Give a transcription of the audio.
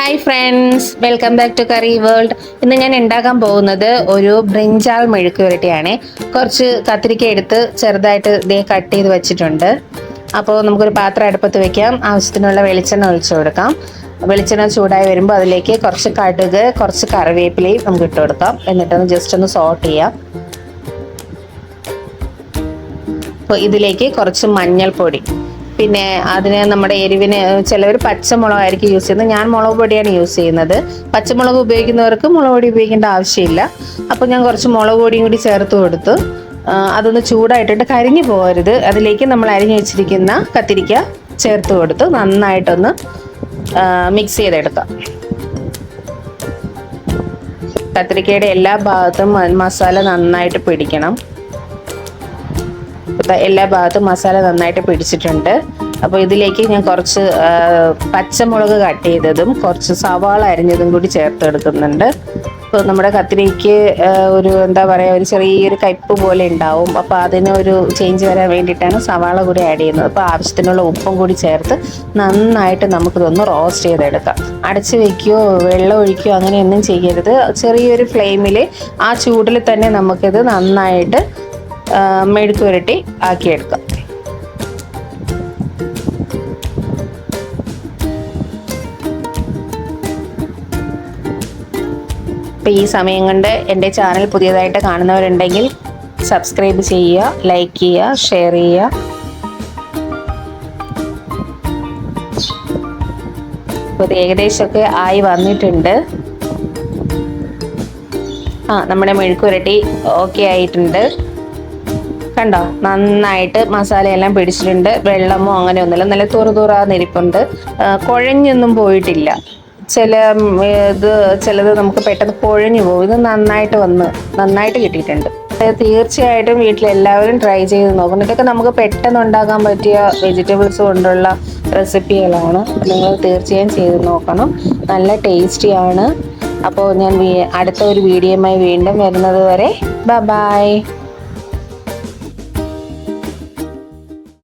Hi friends welcome back to curry world ഇന്ന് ഞാൻ ഉണ്ടാക്കാൻ പോകുന്നത് ഒരു ബ്രിഞ്ചാൾ മെഴുക്ക് വരട്ടിയാണ് കുറച്ച് കത്തിരിക്ക എടുത്ത് ചെറുതായിട്ട് ഇതേ കട്ട് ചെയ്ത് വെച്ചിട്ടുണ്ട്. അപ്പോൾ നമുക്കൊരു പാത്രം അടുപ്പത്ത് വെക്കാം. ആവശ്യത്തിനുള്ള വെളിച്ചെണ്ണ ഒഴിച്ചു കൊടുക്കാം. വെളിച്ചെണ്ണ ചൂടായി വരുമ്പോൾ അതിലേക്ക് കുറച്ച് കടുക് കുറച്ച് കറിവേപ്പിലയും നമുക്ക് ഇട്ട് കൊടുക്കാം. എന്നിട്ടൊന്ന് ജസ്റ്റ് ഒന്ന് സോട്ട് ചെയ്യാം. അപ്പോൾ ഇതിലേക്ക് കുറച്ച് മഞ്ഞൾപ്പൊടി. പിന്നെ അതിന് നമ്മുടെ എരിവിന് ചിലവർ പച്ചമുളകായിരിക്കും യൂസ് ചെയ്യുന്നത്. ഞാൻ മുളക് പൊടിയാണ് യൂസ് ചെയ്യുന്നത്. പച്ചമുളക് ഉപയോഗിക്കുന്നവർക്ക് മുളക് പൊടി ഉപയോഗിക്കേണ്ട ആവശ്യമില്ല. അപ്പോൾ ഞാൻ കുറച്ച് മുളക് പൊടിയും കൂടി ചേർത്ത് കൊടുത്തു. അതൊന്ന് ചൂടായിട്ടിട്ട് കരിഞ്ഞു പോകരുത്. അതിലേക്ക് നമ്മൾ അരിഞ്ഞു വെച്ചിരിക്കുന്ന കത്തിരിക്ക ചേർത്ത് കൊടുത്ത്. നന്നായിട്ടൊന്ന് മിക്സ് ചെയ്തെടുക്കാം. കത്തിരിക്കയുടെ എല്ലാ ഭാഗത്തും മസാല നന്നായിട്ട് പിടിക്കണം. എല്ലാ ഭാഗത്തും മസാല നന്നായിട്ട് പിടിച്ചിട്ടുണ്ട്. അപ്പോൾ ഇതിലേക്ക് ഞാൻ കുറച്ച് പച്ചമുളക് കട്ട് ചെയ്തതും കുറച്ച് സവാള അരിഞ്ഞതും കൂടി ചേർത്ത് എടുക്കുന്നുണ്ട് ഇപ്പോൾ നമ്മുടെ കത്തിരിക്ക് ഒരു എന്താ പറയുക ഒരു ചെറിയൊരു കയ്പ്പ് പോലെ ഉണ്ടാവും. അപ്പോൾ അതിന് ഒരു ചേഞ്ച് വരാൻ വേണ്ടിയിട്ടാണ് സവാള കൂടി ആഡ് ചെയ്യുന്നത്. അപ്പോൾ ആവശ്യത്തിനുള്ള ഉപ്പും കൂടി ചേർത്ത് നന്നായിട്ട് നമുക്കിതൊന്ന് റോസ്റ്റ് ചെയ്തെടുക്കാം. അടച്ച് വെക്കുകയോ വെള്ളം ഒഴിക്കുകയോ അങ്ങനെയൊന്നും ചെയ്യരുത്. ചെറിയൊരു ഫ്ലെയിമിൽ ആ ചൂടിൽ തന്നെ നമുക്കിത് നന്നായിട്ട് ആ, മെഴുക്ക് പുരട്ടി ആക്കിയെടുക്കാം. അപ്പോൾ ഈ സമയം കൊണ്ട് എന്റെ ചാനൽ പുതിയതായിട്ട് കാണുന്നവരുണ്ടെങ്കിൽ സബ്സ്ക്രൈബ് ചെയ്യുക ലൈക്ക് ചെയ്യുക ഷെയർ ചെയ്യുക. അപ്പോൾ ഏകദേശമൊക്കെ ആയി വന്നിട്ടുണ്ട്. ആ നമ്മുടെ മെഴുക്കുരട്ടി ഓക്കെ ആയിട്ടുണ്ട്. കണ്ടോ? നന്നായിട്ട് മസാലയെല്ലാം പിടിച്ചിട്ടുണ്ട്. വെള്ളമോ അങ്ങനെ ഒന്നുമില്ല നല്ല തുറ തുറാന്നിരിപ്പുണ്ട് കുഴഞ്ഞൊന്നും പോയിട്ടില്ല. ചില ഇത് ചിലത് നമുക്ക് പെട്ടെന്ന് കുഴഞ്ഞു പോകും. ഇത് നന്നായിട്ട് വന്ന് നന്നായിട്ട് കിട്ടിയിട്ടുണ്ട്. തീർച്ചയായിട്ടും വീട്ടിലെല്ലാവരും ട്രൈ ചെയ്ത് നോക്കണം. ഇതൊക്കെ നമുക്ക് പെട്ടെന്ന് ഉണ്ടാക്കാൻ പറ്റിയ വെജിറ്റബിൾസ് കൊണ്ടുള്ള റെസിപ്പികളാണ്. നിങ്ങൾ തീർച്ചയായും ചെയ്ത് നോക്കണം. നല്ല ടേസ്റ്റിയാണ്. അപ്പോൾ ഞാൻ അടുത്ത ഒരു വീഡിയോയുമായി വീണ്ടും വരുന്നത് വരെ. ബ ബായ്